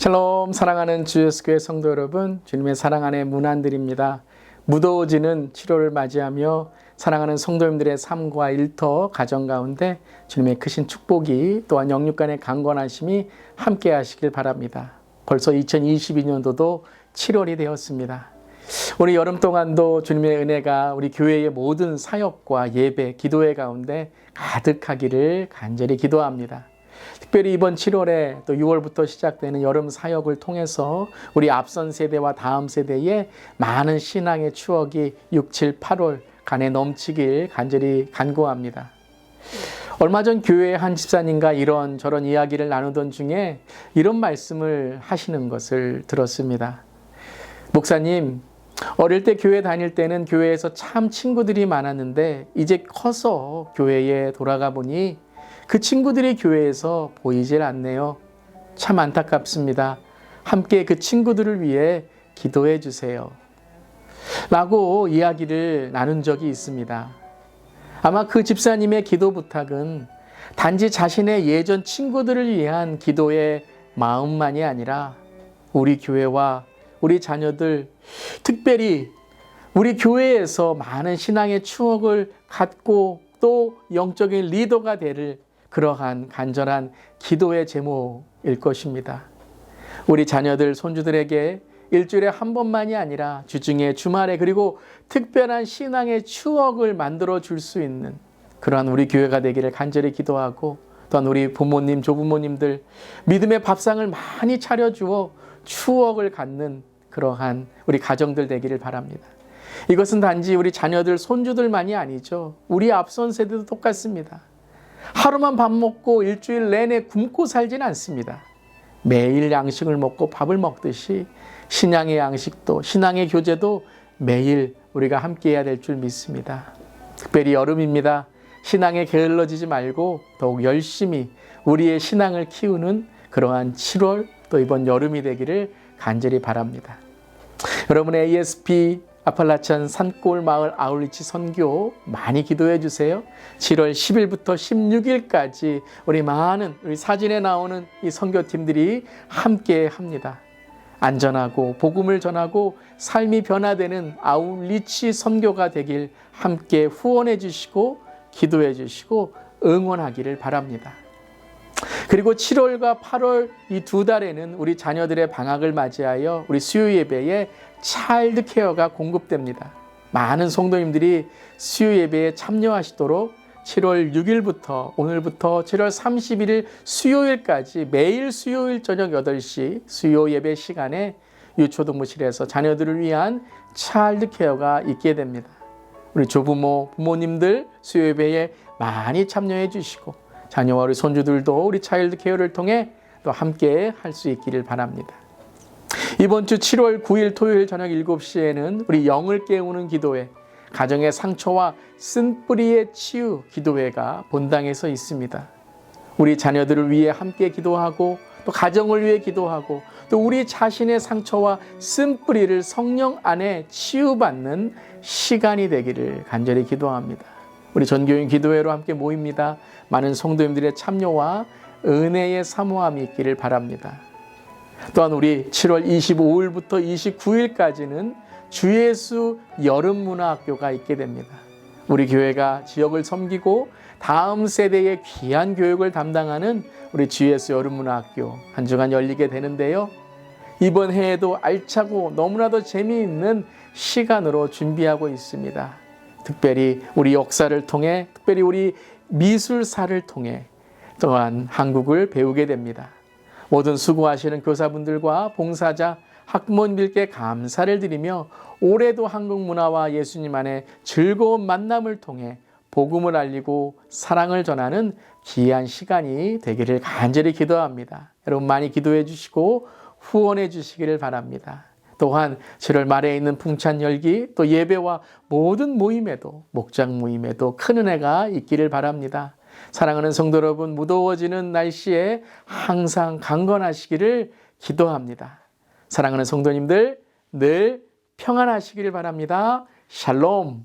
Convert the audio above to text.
샬롬 사랑하는 주 예수교회 성도 여러분 주님의 사랑 안에 문안드립니다. 무더워지는 7월을 맞이하며 사랑하는 성도님들의 삶과 일터 가정 가운데 주님의 크신 축복이 또한 영육간의 강건하심이 함께 하시길 바랍니다. 벌써 2022년도도 7월이 되었습니다. 우리 여름 동안도 주님의 은혜가 우리 교회의 모든 사역과 예배, 기도회 가운데 가득하기를 간절히 기도합니다. 특별히 이번 7월에 또 6월부터 시작되는 여름 사역을 통해서 우리 앞선 세대와 다음 세대에 많은 신앙의 추억이 6, 7, 8월 간에 넘치길 간절히 간구합니다. 얼마 전 교회 한 집사님과 이런 저런 이야기를 나누던 중에 이런 말씀을 하시는 것을 들었습니다. 목사님, 어릴 때 교회 다닐 때는 교회에서 참 친구들이 많았는데 이제 커서 교회에 돌아가 보니 그 친구들이 교회에서 보이질 않네요. 참 안타깝습니다. 함께 그 친구들을 위해 기도해 주세요. 라고 이야기를 나눈 적이 있습니다. 아마 그 집사님의 기도 부탁은 단지 자신의 예전 친구들을 위한 기도의 마음만이 아니라 우리 교회와 우리 자녀들, 특별히 우리 교회에서 많은 신앙의 추억을 갖고 또 영적인 리더가 되를 그러한 간절한 기도의 제목일 것입니다. 우리 자녀들, 손주들에게 일주일에 한 번만이 아니라 주중에 주말에 그리고 특별한 신앙의 추억을 만들어 줄 수 있는 그러한 우리 교회가 되기를 간절히 기도하고 또한 우리 부모님, 조부모님들 믿음의 밥상을 많이 차려주어 추억을 갖는 그러한 우리 가정들 되기를 바랍니다. 이것은 단지 우리 자녀들, 손주들만이 아니죠. 우리 앞선 세대도 똑같습니다. 하루만 밥 먹고 일주일 내내 굶고 살진 않습니다. 매일 양식을 먹고 밥을 먹듯이 신앙의 양식도 신앙의 교제도 매일 우리가 함께 해야 될 줄 믿습니다. 특별히 여름입니다. 신앙에 게을러지지 말고 더욱 열심히 우리의 신앙을 키우는 그러한 7월 또 이번 여름이 되기를 간절히 바랍니다. 여러분의 ASP 아팔라찬 산골 마을 아울리치 선교 많이 기도해 주세요. 7월 10일부터 16일까지 우리 많은 우리 사진에 나오는 이 선교팀들이 함께 합니다. 안전하고 복음을 전하고 삶이 변화되는 아울리치 선교가 되길 함께 후원해 주시고 기도해 주시고 응원하기를 바랍니다. 그리고 7월과 8월 이 두 달에는 우리 자녀들의 방학을 맞이하여 우리 수요 예배에 차일드 케어가 공급됩니다. 많은 성도님들이 수요 예배에 참여하시도록 7월 6일부터 오늘부터 7월 31일 수요일까지 매일 수요일 저녁 8시 수요 예배 시간에 유초동부실에서 자녀들을 위한 차일드 케어가 있게 됩니다. 우리 조부모, 부모님들 수요 예배에 많이 참여해 주시고 자녀와 우리 손주들도 우리 차일드 케어를 통해 또 함께 할 수 있기를 바랍니다. 이번 주 7월 9일 토요일 저녁 7시에는 우리 영을 깨우는 기도회, 가정의 상처와 쓴뿌리의 치유 기도회가 본당에서 있습니다. 우리 자녀들을 위해 함께 기도하고 또 가정을 위해 기도하고 또 우리 자신의 상처와 쓴뿌리를 성령 안에 치유받는 시간이 되기를 간절히 기도합니다. 우리 전교인 기도회로 함께 모입니다. 많은 성도님들의 참여와 은혜의 사모함이 있기를 바랍니다. 또한 우리 7월 25일부터 29일까지는 주 예수 여름문화학교가 있게 됩니다. 우리 교회가 지역을 섬기고 다음 세대의 귀한 교육을 담당하는 우리 주 예수 여름문화학교 한 주간 열리게 되는데요. 이번 해에도 알차고 너무나도 재미있는 시간으로 준비하고 있습니다. 특별히 우리 역사를 통해, 특별히 우리 미술사를 통해 또한 한국을 배우게 됩니다. 모든 수고하시는 교사분들과 봉사자, 학부모님들께 감사를 드리며 올해도 한국 문화와 예수님 안에 즐거운 만남을 통해 복음을 알리고 사랑을 전하는 귀한 시간이 되기를 간절히 기도합니다. 여러분 많이 기도해 주시고 후원해 주시기를 바랍니다. 또한 7월 말에 있는 풍찬 열기 또 예배와 모든 모임에도 목장 모임에도 큰 은혜가 있기를 바랍니다. 사랑하는 성도 여러분 무더워지는 날씨에 항상 강건하시기를 기도합니다. 사랑하는 성도님들 늘 평안하시기를 바랍니다. 샬롬